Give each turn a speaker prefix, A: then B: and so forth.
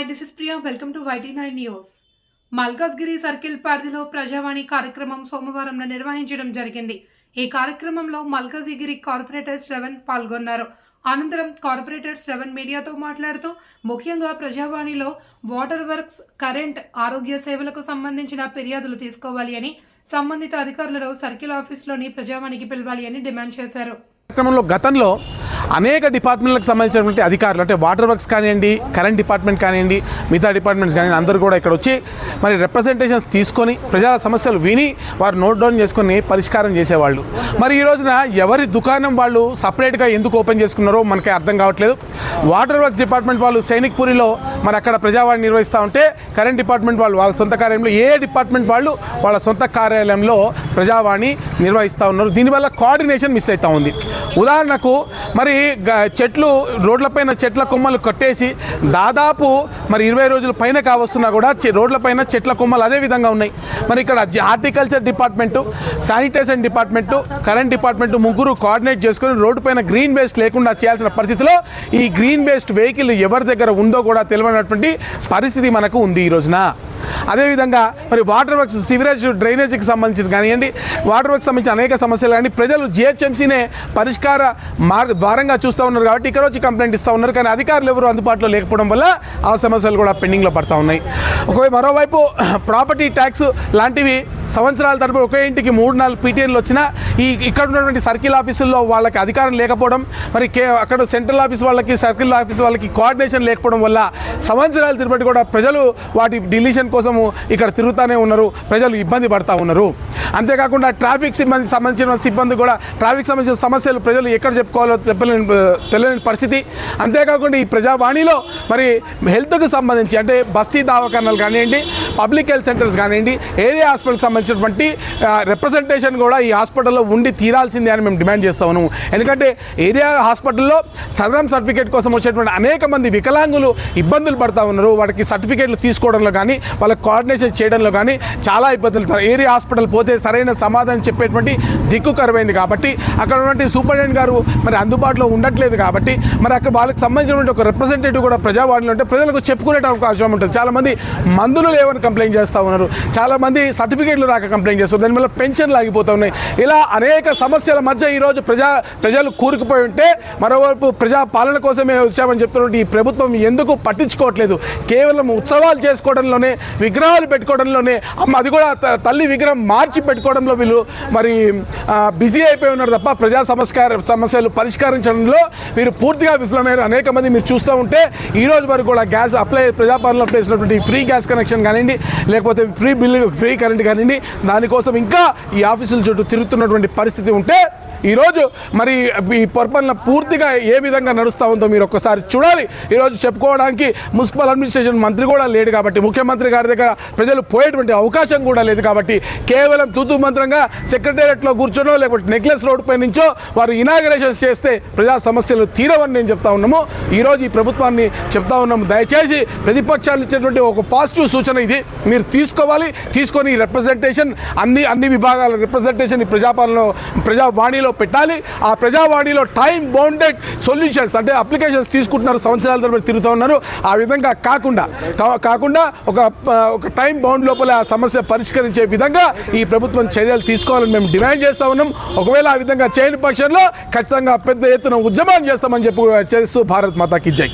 A: Hi this is Priya welcome to YT nine news Malkajgiri circle పరిధిలో ప్రజావాణి కార్యక్రమం సోమవారం నిర్వహించడం జరిగింది. ఈ కార్యక్రమంలో మల్కాజిగిరి కార్పొరేటర్ శ్రవణ్ పాల్గొన్నారు. అనంతరం కార్పొరేటర్ శ్రవణ్ మీడియాతో మాట్లాడుతూ ముఖ్యంగా ప్రజావాణిలో వాటర్ వర్క్స్ కరెంట్ ఆరోగ్య సేవలకు సంబంధించిన ఫిర్యాదులు తీసుకోవాలి అని సంబంధిత అధికారులను సర్కిల్ ఆఫీస్లోని ప్రజావాణికి పిలవాలి అని డిమాండ్ చేశారు.
B: కార్యక్రమంలో గతంలో అనేక డిపార్ట్మెంట్లకు సంబంధించినటువంటి అధికారులు అంటే వాటర్ వర్క్స్ కానివ్వండి కరెంట్ డిపార్ట్మెంట్ కానివ్వండి మిగతా డిపార్ట్మెంట్స్ కానివ్వండి అందరూ కూడా ఇక్కడ వచ్చి మరి రిప్రజెంటేషన్స్ తీసుకొని ప్రజల సమస్యలు విని వారు నోట్ డౌన్ చేసుకొని పరిష్కారం చేసేవాళ్ళు. మరి ఈ రోజున ఎవరి దుకాణం వాళ్ళు సపరేట్గా ఎందుకు ఓపెన్ చేసుకున్నారో మనకి అర్థం కావట్లేదు. వాటర్ వర్క్స్ డిపార్ట్మెంట్ వాళ్ళు సైనిక్పురిలో మరి అక్కడ ప్రజావాణి నిర్వహిస్తూ ఉంటే కరెంట్ డిపార్ట్మెంట్ వాళ్ళు వాళ్ళ సొంత కార్యాలయంలో ఏ డిపార్ట్మెంట్ వాళ్ళు వాళ్ళ సొంత కార్యాలయంలో ప్రజావాణి నిర్వహిస్తూ ఉన్నారు. దీనివల్ల కోఆర్డినేషన్ మిస్ అవుతూ ఉంది. ఉదాహరణకు మరి గ- చెట్లు రోడ్లపైన చెట్ల కొమ్మలు కట్టేసి దాదాపు మరి ఇరవై రోజుల పైన కావస్తున్నా కూడా రోడ్లపైన చెట్ల కొమ్మలు అదే విధంగా ఉన్నాయి. మరి ఇక్కడ horticulture department sanitation department current department ముగ్గురు కోఆర్డినేట్ చేసుకొని రోడ్డు పైన గ్రీన్ వేస్ట్ లేకుండా చేయాల్సిన పరిస్థితిలో ఈ గ్రీన్ వేస్ట్ వెహికల్ ఎవరి దగ్గర ఉందో కూడా తెలియదు తెలియనటువంటి పరిస్థితి మనకు ఉంది ఈ రోజున. అదేవిధంగా మరి వాటర్ వర్క్స్ సివరేజ్ డ్రైనేజీకి సంబంధించి కానివ్వండి వాటర్ వర్క్ సంబంధించిన అనేక సమస్యలు కానీ ప్రజలు జిహెచ్ఎంసీనే పరిష్కార మార్గ ద్వారంగా చూస్తూ ఉన్నారు కాబట్టి ఇక్కడ వచ్చి కంప్లైంట్ ఇస్తూ ఉన్నారు. కానీ అధికారులు ఎవరు అందుబాటులో లేకపోవడం వల్ల ఆ సమస్యలు కూడా పెండింగ్లో పడతా ఉన్నాయి. ఒకవైపు మరోవైపు ప్రాపర్టీ ట్యాక్స్ లాంటివి సంవత్సరాల తరపు ఒకే ఇంటికి మూడు నాలుగు పీటీఎన్లు వచ్చినా ఈ ఇక్కడ ఉన్నటువంటి సర్కిల్ ఆఫీసుల్లో వాళ్ళకి అధికారం లేకపోవడం మరి కే అక్కడ సెంట్రల్ ఆఫీస్ వాళ్ళకి సర్కిల్ ఆఫీస్ వాళ్ళకి కోఆర్డినేషన్ లేకపోవడం వల్ల సంవత్సరాల తిరుపతి కూడా ప్రజలు వాటి డిలీషన్ కోసము ఇక్కడ తిరుగుతూనే ఉన్నారు ప్రజలు ఇబ్బంది పడతా ఉన్నారు. అంతేకాకుండా ట్రాఫిక్ సిబ్బంది సంబంధించిన సిబ్బంది కూడా ట్రాఫిక్ సంబంధించిన సమస్యలు ప్రజలు ఎక్కడ చెప్పుకోవాలో చెప్పలేని తెలియని పరిస్థితి. అంతేకాకుండా ఈ ప్రజావాణిలో మరి హెల్త్కు సంబంధించి అంటే బస్తీ దావాఖానాలు కానివ్వండి పబ్లిక్ హెల్త్ సెంటర్స్ కానివ్వండి ఏరియా హాస్పిటల్కి సంబంధించినటువంటి రిప్రజెంటేషన్ కూడా ఈ హాస్పిటల్లో ఉండి తీరాల్సిందే అని మేము డిమాండ్ చేస్తా ఉన్నాము ఎందుకంటే ఏరియా హాస్పిటల్లో సదరం సర్టిఫికేట్ కోసం వచ్చేటువంటి అనేక మంది వికలాంగులు ఇబ్బందులు పడతా ఉన్నారు. వాటికి సర్టిఫికేట్లు తీసుకోవడంలో కానీ వాళ్ళకి కోఆర్డినేషన్ చేయడంలో కానీ చాలా ఇబ్బందులు పడతారు. ఏరియా హాస్పిటల్ పోతే సరైన సమాధానం చెప్పేటువంటి దిక్కు కరువైంది కాబట్టి అక్కడ ఉన్నటువంటి సూపరింటెండెంట్ గారు మరి అందుబాటులో ఉండట్లేదు కాబట్టి మరి అక్కడ వాళ్ళకి సంబంధించినటువంటి ఒక రిప్రజెంటేటివ్ కూడా ప్రజావాణిలో ఉంటే ప్రజలకు చెప్పుకునే అవకాశం ఉంటుంది. చాలామంది మందులు లేవని కంప్లైంట్ చేస్తూ ఉన్నారు. చాలామంది సర్టిఫికేట్లు రాక కంప్లైంట్ చేస్తారు దానివల్ల పెన్షన్లు ఆగిపోతూ ఉన్నాయి. ఇలా అనేక సమస్యల మధ్య ఈరోజు ప్రజా ప్రజలు కూరుకుపోయి ఉంటే మరోవైపు ప్రజా పాలన కోసమే వచ్చామని చెప్తున్నటువంటి ఈ ప్రభుత్వం ఎందుకు పట్టించుకోవట్లేదు? కేవలం ఉత్సవాలు చేసుకోవడంలోనే విగ్రహాలు పెట్టుకోవడంలోనే అమ్మ అది కూడా త- తల్లి విగ్రహం మార్చి పెట్టుకోవడంలో వీళ్ళు మరి బిజీ అయిపోయి ఉన్నారు తప్ప ప్రజా సమస్కార సమస్యలు పరిష్కరించడంలో వీరు పూర్తిగా విఫలమైన అనేక మంది మీరు చూస్తూ ఉంటే ఈ రోజు వరకు కూడా గ్యాస్ అప్లై ప్రజాపాలనలో అప్లై చేసినటువంటి ఫ్రీ గ్యాస్ కనెక్షన్ కానివ్వండి లేకపోతే ఫ్రీ బిల్లు ఫ్రీ కరెంట్ కానివ్వండి దానికోసం ఇంకా ఈ ఆఫీసుల చుట్టూ తిరుగుతున్నటువంటి పరిస్థితి ఉంటే ఈరోజు మరి ఈ పరిపాలన పూర్తిగా ఏ విధంగా నడుస్తూ ఉందో మీరు ఒక్కసారి చూడాలి. ఈరోజు చెప్పుకోవడానికి మున్సిపల్ అడ్మినిస్ట్రేషన్ మంత్రి కూడా లేడు కాబట్టి ముఖ్యమంత్రి గారి దగ్గర ప్రజలు పోయేటువంటి అవకాశం కూడా లేదు కాబట్టి కేవలం తుతు మంత్రంగా సెక్రటేరియట్లో కూర్చొనో లేకపోతే నెక్లెస్ రోడ్ పై నుంచో వారు ఇనాగ్రేషన్ చేస్తే ప్రజా సమస్యలు తీరవని నేను చెప్తా ఉన్నాము. ఈరోజు ఈ ప్రభుత్వాన్ని చెప్తా ఉన్నాము. దయచేసి ప్రతిపక్షాలు ఇచ్చేటువంటి ఒక పాజిటివ్ సూచన ఇది. మీరు తీసుకోవాలి. తీసుకొని రిప్రజెంటేషన్ అన్ని అన్ని విభాగాల రిప్రజెంటేషన్ ఈ ప్రజాపాలన ప్రజావాణిలో పెట్టాలి. ఆ ప్రజావాణిలో టైం బౌండెడ్ సొల్యూషన్స్ అంటే అప్లికేషన్స్ తీసుకుంటున్నారు సంవత్సరాల తరబడి తిరుగుతూ ఉన్నారు. ఆ విధంగా కాకుండా కా- కాకుండా ఒక ఒక టైం బౌండ్ లోపల ఆ సమస్య పరిష్కరించే విధంగా ఈ ప్రభుత్వం చర్యలు తీసుకోవాలని మేము డిమాండ్ చేస్తా ఉన్నాం. ఒకవేళ ఆ విధంగా చేయని పక్షంలో ఖచ్చితంగా పెద్ద ఎత్తున ఉద్యమం చేస్తామని చెప్పి చేస్తూ భారత్ మాతాకి జై.